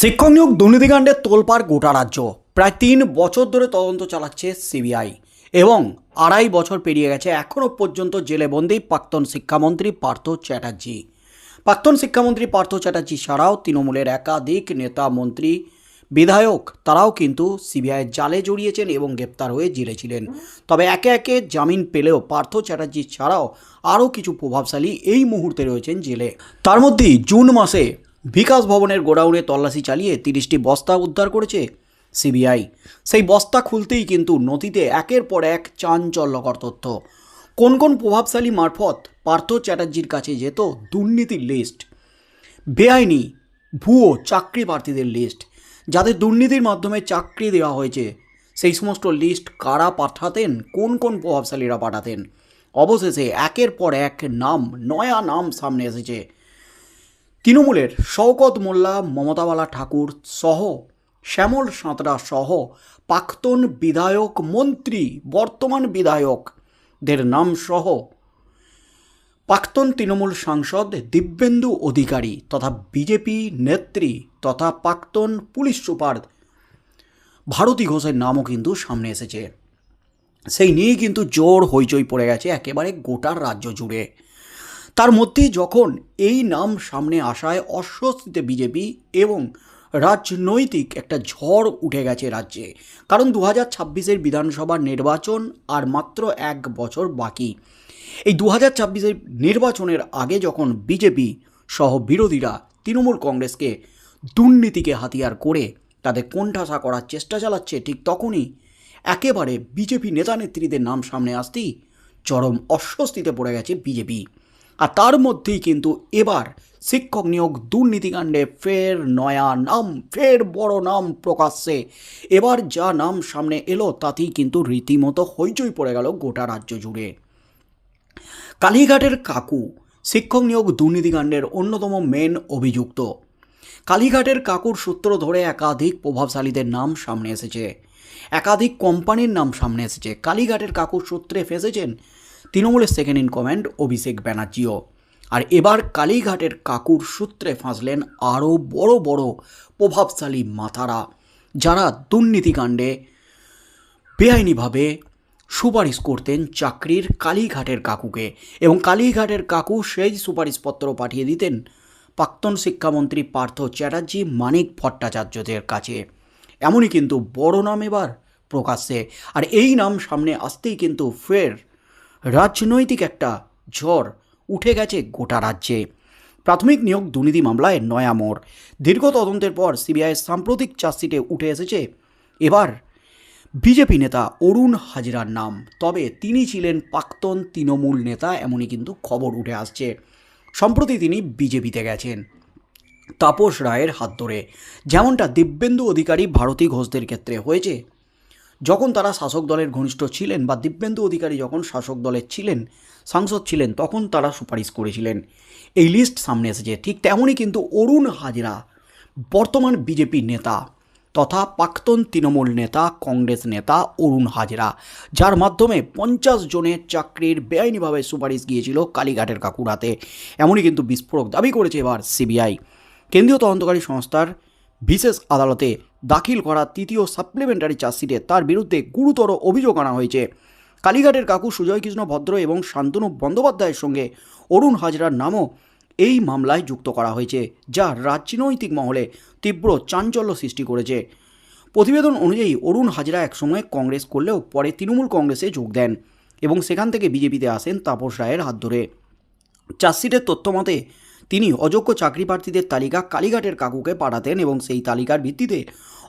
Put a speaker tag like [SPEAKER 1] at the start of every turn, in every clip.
[SPEAKER 1] শিক্ষক নিয়োগ দুর্নীতিকাণ্ডে তোলপাড় গোটা রাজ্য। প্রায় তিন বছর ধরে তদন্ত চালাচ্ছে সিবিআই এবং আড়াই বছর পেরিয়ে গেছে এখনও পর্যন্ত জেলে বন্দি প্রাক্তন শিক্ষামন্ত্রী পার্থ চ্যাটার্জি। প্রাক্তন শিক্ষামন্ত্রী পার্থ চ্যাটার্জি ছাড়াও তৃণমূলের একাধিক নেতা, মন্ত্রী, বিধায়ক, তারাও কিন্তু সিবিআইয়ের জালে জড়িয়েছেন এবং গ্রেপ্তার হয়ে জেলে ছিলেন। তবে একে একে জামিন পেলেও পার্থ চ্যাটার্জি ছাড়াও আরও কিছু প্রভাবশালী এই মুহূর্তে রয়েছেন জেলে। তার মধ্যেই জুন মাসে বিকাশ ভবনের গোডাউনে তল্লাশি চালিয়ে তিরিশটি বস্তা উদ্ধার করেছে সিবিআই। সেই বস্তা খুলতেই কিন্তু নথিতে একের পর এক চাঞ্চল্যকর তথ্য। কোন কোন প্রভাবশালী মারফত পার্থ চ্যাটার্জির কাছে যেত দুর্নীতির লিস্ট। বেআইনি, ভুয়ো চাকরি প্রার্থীদের লিস্ট, যাদের দুর্নীতির মাধ্যমে চাকরি দেওয়া হয়েছে। সেই সমস্ত লিস্ট কারা পাঠাতেন, কোন কোন প্রভাবশালীরা পাঠাতেন? অবশেষে একের পর এক নাম, নয়া নাম সামনে এসেছে। তৃণমূলের শওকত মোল্লা, মমতাবালা ঠাকুর সহ শ্যামল সাঁতরা সহ প্রাক্তন বিধায়ক, মন্ত্রী, বর্তমান বিধায়কদের নাম সহ প্রাক্তন তৃণমূল সাংসদ দিব্যেন্দু অধিকারী তথা বিজেপি নেত্রী তথা প্রাক্তন পুলিশ সুপার ভারতী ঘোষের নামও কিন্তু সামনে এসেছে। সেই নিয়েই কিন্তু জোর হইচই পড়ে গেছে একেবারে গোটার রাজ্য জুড়ে। তার মধ্যেই যখন এই নাম সামনে আসায় অস্বস্তিতে বিজেপি এবং রাজনৈতিক একটা ঝড় উঠে গেছে রাজ্যে। কারণ দু হাজার ছাব্বিশের বিধানসভা নির্বাচন আর মাত্র এক বছর বাকি। এই দু হাজার ছাব্বিশের নির্বাচনের আগে যখন বিজেপি সহ বিরোধীরা তৃণমূল কংগ্রেসকে দুর্নীতিকে হাতিয়ার করে তাদের কোণঠাসা করার চেষ্টা চালাচ্ছে, ঠিক তখনই একেবারে বিজেপি নেতানেত্রীদের নাম সামনে আসতেই চরম অস্বস্তিতে পড়ে গেছে বিজেপি। আর তার মধ্যেই কিন্তু এবার শিক্ষক নিয়োগ দুর্নীতিকাণ্ডে ফের নয়া নাম, ফের বড় নাম প্রকাশ্যে। এবার যা নাম সামনে এলো, তাতেই কিন্তু রীতিমতো হইচই পড়ে গেল গোটা রাজ্য জুড়ে। কালীঘাটের কাকু, শিক্ষক নিয়োগ দুর্নীতিকাণ্ডের অন্যতম মেন অভিযুক্ত। কালীঘাটের কাকুর সূত্র ধরে একাধিক প্রভাবশালীদের নাম সামনে এসেছে। একাধিক কোম্পানির নাম সামনে এসেছে। কালীঘাটের কাকুর সূত্রে ফেসেছেন তৃণমূলের সেকেন্ড ইন কমান্ড অভিষেক ব্যানার্জিও। আর এবার কালীঘাটের কাকুর সূত্রে ফাঁসলেন আরও বড় বড় প্রভাবশালী মাথারা, যারা দুর্নীতিকাণ্ডে বেআইনিভাবে সুপারিশ করতেন চাকরির কালীঘাটের কাকুকে এবং কালীঘাটের কাকু সেই সুপারিশপত্র পাঠিয়ে দিতেন প্রাক্তন শিক্ষামন্ত্রী পার্থ চ্যাটার্জি, মানিক ভট্টাচার্যদের কাছে। এমনই কিন্তু বড় নাম এবার প্রকাশ্যে। আর এই নাম সামনে আসতেই কিন্তু ফের রাজনৈতিক একটা ঝড় উঠে গেছে গোটা রাজ্যে। প্রাথমিক নিয়োগ দুর্নীতি মামলায় নয়া মোড়। দীর্ঘ তদন্তের পর সিবিআইয়ের সাম্প্রতিক চার্জশিটে উঠে এসেছে। এবার বিজেপি নেতা অরুণ হাজরার নাম। তবে তিনি ছিলেন প্রাক্তন তৃণমূল নেতা, এমনই কিন্তু খবর উঠে আসছে। সম্প্রতি তিনি বিজেপিতে গেছেন। তাপস রায়ের হাত ধরে। যেমনটা দিব্যেন্দু অধিকারী ভারতী ঘোষদের ক্ষেত্রে হয়েছে। যখন তারা শাসক দলের ঘনিষ্ঠ ছিলেন বা দিব্যেন্দু অধিকারী যখন শাসক দলের ছিলেন, সাংসদ ছিলেন, তখন তারা সুপারিশ করেছিলেন। এই লিস্ট সামনে এসেছে। ঠিক তেমনই কিন্তু অরুণ হাজরা, বর্তমান বিজেপি নেতা তথা প্রাক্তন তৃণমূল নেতা, কংগ্রেস নেতা অরুণ হাজরা, যার মাধ্যমে পঞ্চাশ জনের চাকরির বেআইনিভাবে সুপারিশ গিয়েছিল কালীঘাটের কাকুরাতে। এমনই কিন্তু বিস্ফোরক দাবি করেছে এবার সিবিআই। কেন্দ্রীয় তদন্তকারী সংস্থার বিশেষ আদালতে দাখিল করা তৃতীয় সাপ্লিমেন্টারি চার্জশিটে তার বিরুদ্ধে গুরুতর অভিযোগ আনা হয়েছে। কালীঘাটের কাকু সুজয় কৃষ্ণ ভদ্র এবং শান্তনু বন্দ্যোপাধ্যায়ের সঙ্গে অরুণ হাজরার নামও এই মামলায় যুক্ত করা হয়েছে, যা রাজনৈতিক মহলে তীব্র চাঞ্চল্য সৃষ্টি করেছে। প্রতিবেদন অনুযায়ী অরুণ হাজরা একসময় কংগ্রেস করলেও পরে তৃণমূল কংগ্রেসে যোগ দেন এবং সেখান থেকে বিজেপিতে আসেন তাপস রায়ের হাত ধরে। চার্জশিটের তথ্য মতে তিনি অযোগ্য চাকরি প্রার্থীদের তালিকা কালীঘাটের কাকুকে পাঠাতেন এবং সেই তালিকার ভিত্তিতে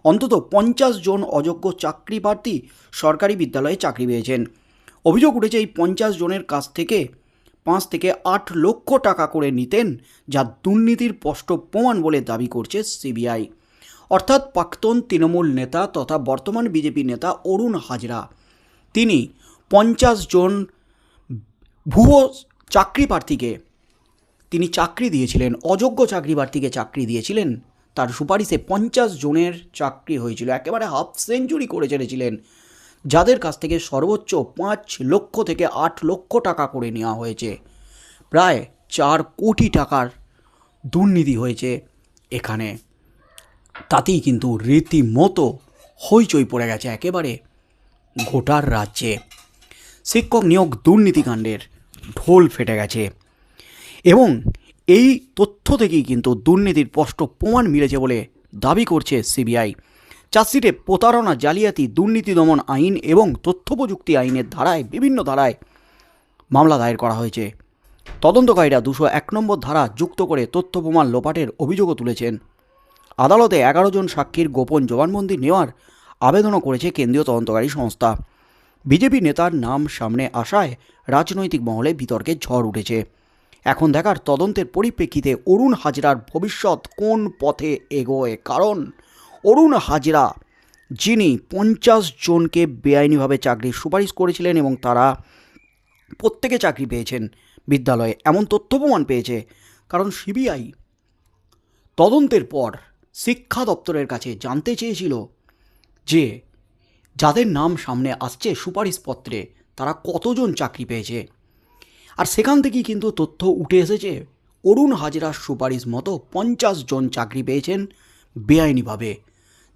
[SPEAKER 1] অন্তত পঞ্চাশ জন অযোগ্য চাকরি প্রার্থী সরকারি বিদ্যালয়ে চাকরি পেয়েছেন। অভিযোগ উঠেছে এই পঞ্চাশ জনের কাছ থেকে পাঁচ থেকে আট লক্ষ টাকা করে নিতেন যা দুর্নীতির স্পষ্ট প্রমাণ বলে দাবি করছে সিবিআই। অর্থাৎ প্রাক্তন তৃণমূল নেতা তথা বর্তমান বিজেপি নেতা অরুণ হাজরা। তিনি পঞ্চাশ জন ভুয়ো চাকরি প্রার্থীকে তিনি চাকরি দিয়েছিলেন, অযোগ্য চাকরি প্রার্থীকে চাকরি দিয়েছিলেন। তার সুপারিশে পঞ্চাশ জনের চাকরি হয়েছিল, একেবারে হাফ সেঞ্চুরি করে ছেড়েছিলেন যাদের কাছ থেকে সর্বোচ্চ পাঁচ লক্ষ থেকে আট লক্ষ টাকা করে নেওয়া হয়েছে। প্রায় চার কোটি টাকার দুর্নীতি হয়েছে এখানে। তাতেই কিন্তু রীতিমতো হইচই পড়ে গেছে একেবারে গোটার রাজ্যে। শিক্ষক নিয়োগ দুর্নীতিকাণ্ডের ঢোল ফেটে গেছে। এবং এই তথ্য থেকেই কিন্তু দুর্নীতির স্পষ্ট প্রমাণ মিলেছে বলে দাবি করছে সিবিআই। চার্জশিটে প্রতারণা, জালিয়াতি, দুর্নীতি দমন আইন এবং তথ্য প্রযুক্তি আইনের ধারায় বিভিন্ন ধারায় মামলা দায়ের করা হয়েছে। তদন্তকারীরা দুশো এক নম্বর ধারা যুক্ত করে তথ্য প্রমাণ লোপাটের অভিযোগও তুলেছেন। আদালতে এগারো জন সাক্ষীর গোপন জবানবন্দি নেওয়ার আবেদনও করেছে কেন্দ্রীয় তদন্তকারী সংস্থা। বিজেপি নেতার নাম সামনে আসায় রাজনৈতিক মহলে বিতর্কের ঝড় উঠেছে। এখন দেখার তদন্তের পরিপ্রেক্ষিতে অরুণ হাজরার ভবিষ্যৎ কোন পথে এগোয়? কারণ অরুণ হাজরা, যিনি পঞ্চাশ জনকে বেআইনিভাবে চাকরির সুপারিশ করেছিলেন এবং তারা প্রত্যেকে চাকরি পেয়েছেন বিদ্যালয়ে, এমন তথ্য প্রমাণ পেয়েছে। কারণ সিবিআই তদন্তের পর শিক্ষা দপ্তরের কাছে জানতে চেয়েছিল যে, যাদের নাম সামনে আসছে সুপারিশপত্রে, তারা কতজন চাকরি পেয়েছে? আর সেখান থেকেই কিন্তু তথ্য উঠে এসেছে। অরুণ হাজরার সুপারিশ মতো পঞ্চাশ জন চাকরি পেয়েছেন বেআইনিভাবে।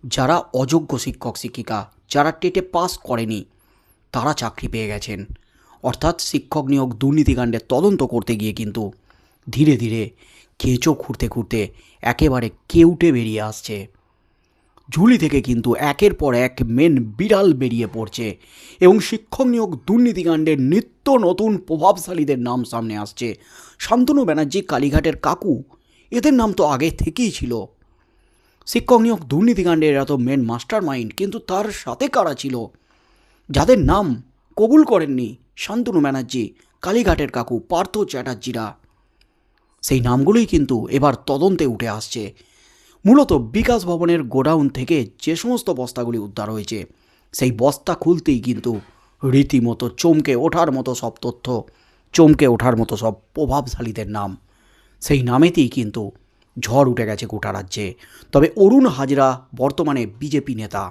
[SPEAKER 1] যারা অযোগ্য শিক্ষক, শিক্ষিকা, যারা টেটে পাস করেনি, তারা চাকরি পেয়ে গেছেন। অর্থাৎ শিক্ষক নিয়োগ দুর্নীতিকাণ্ডের তদন্ত করতে গিয়ে কিন্তু ধীরে ধীরে কেঁচো খুঁড়তে খুঁড়তে একেবারে কেউটে বেরিয়ে আসছে। ঝুলি থেকে কিন্তু একের পর এক মেন বিড়াল বেরিয়ে পড়ছে এবং শিক্ষক নিয়োগ দুর্নীতিকাণ্ডের নিত্য নতুন প্রভাবশালীদের নাম সামনে আসছে। শান্তনু ব্যানার্জি, কালীঘাটের কাকু, এদের নাম তো আগে থেকেই ছিল। শিক্ষক নিয়োগ দুর্নীতিকাণ্ডের এত মেন মাস্টার মাইন্ড কিন্তু তার সাথে কারা ছিল? যাদের নাম কবুল করেননি শান্তনু ব্যানার্জি, কালীঘাটের কাকু, পার্থ চ্যাটার্জিরা। সেই নামগুলোই কিন্তু এবার তদন্তে উঠে আসছে। মূলত বিকাশ ভবনের গোডাউন থেকে যে সমস্ত বস্তাগুলি উদ্ধার হয়েছে, সেই বস্তা খুলতেই কিন্তু রীতিমতো চমকে ওঠার মতো সব তথ্য, চমকে ওঠার মতো সব প্রভাবশালীদের নাম। সেই নামেতেই কিন্তু ঝড় উঠে গেছে গোটা রাজ্যে। তবে অরুণ হাজরা বর্তমানে বিজেপি নেতা।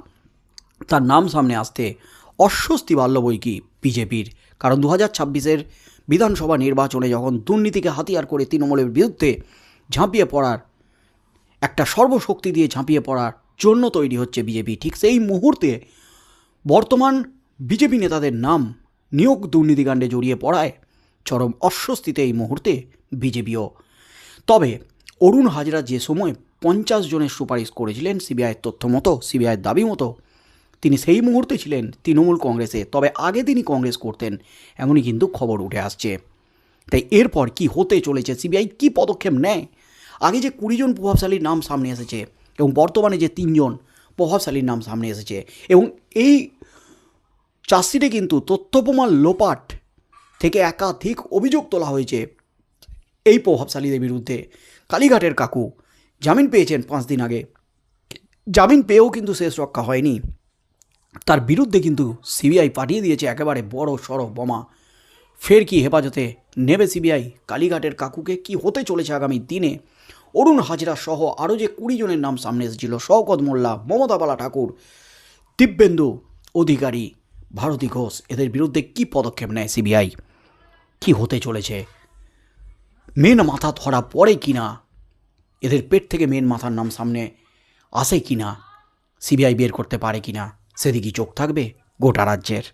[SPEAKER 1] তার নাম সামনে আসতে অস্বস্তি বাড়ল বই কি বিজেপির। কারণ দু হাজার ছাব্বিশের বিধানসভা নির্বাচনে যখন দুর্নীতিকে হাতিয়ার করে তৃণমূলের বিরুদ্ধে ঝাঁপিয়ে পড়ার একটা সর্বশক্তি দিয়ে ঝাঁপিয়ে পড়ার জন্য তৈরি হচ্ছে বিজেপি। ঠিক সেই মুহূর্তে বর্তমান বিজেপি নেতাদের নাম নিয়োগ দুর্নীতিকাণ্ডে জড়িয়ে পড়ায় চরম অস্বস্তিতে এই মুহূর্তে বিজেপিও। তবে অরুণ হাজরা যে সময় পঞ্চাশ জনের সুপারিশ করেছিলেন সিবিআইয়ের তথ্য মতো, সিবিআইয়ের দাবি মতো, তিনি সেই মুহূর্তে ছিলেন তৃণমূল কংগ্রেসে, তবে আগে তিনি কংগ্রেস করতেন, এমনই কিন্তু খবর উঠে আসছে। তাই এরপর কি হতে চলেছে, সিবিআই কি পদক্ষেপ নেয় আগে যে কুড়িজন প্রভাবশালীর নাম সামনে এসেছে এবং বর্তমানে যে তিনজন প্রভাবশালীর নাম সামনে এসেছে এবং এই চাষিতে কিন্তু তথ্য প্রমাণ লোপাট থেকে একাধিক অভিযোগ তোলা হয়েছে এই প্রভাবশালীদের বিরুদ্ধে। কালীঘাটের কাকু জামিন পেয়েছেন পাঁচ দিন আগে। জামিন পেয়েও কিন্তু শেষ রক্ষা হয়নি। তার বিরুদ্ধে কিন্তু সিবিআই পাঠিয়ে দিয়েছে একেবারে বড় সড়ো বোমা। ফের কি হেফাজতে নেবে সিবিআই? কালীঘাটের কাকুকে কি হতে চলেছে আগামী দিনে? অরুণ হাজরা সহ আরও যে কুড়ি জনের নাম সামনে এসেছিল, শওকত মোল্লা, মমতা বালা ঠাকুর, দিব্যেন্দু অধিকারী, ভারতী ঘোষ, এদের বিরুদ্ধে কি পদক্ষেপ নেয় সিবিআই? কি হতে চলেছে? মেন মাথা ধরা পড়ে কি না এদের পেট থেকে মেন মাথার নাম সামনে আসে কি না সিবিআই বের করতে পারে কি না সেদিকে চোখ থাকবে গোটা রাজ্যের।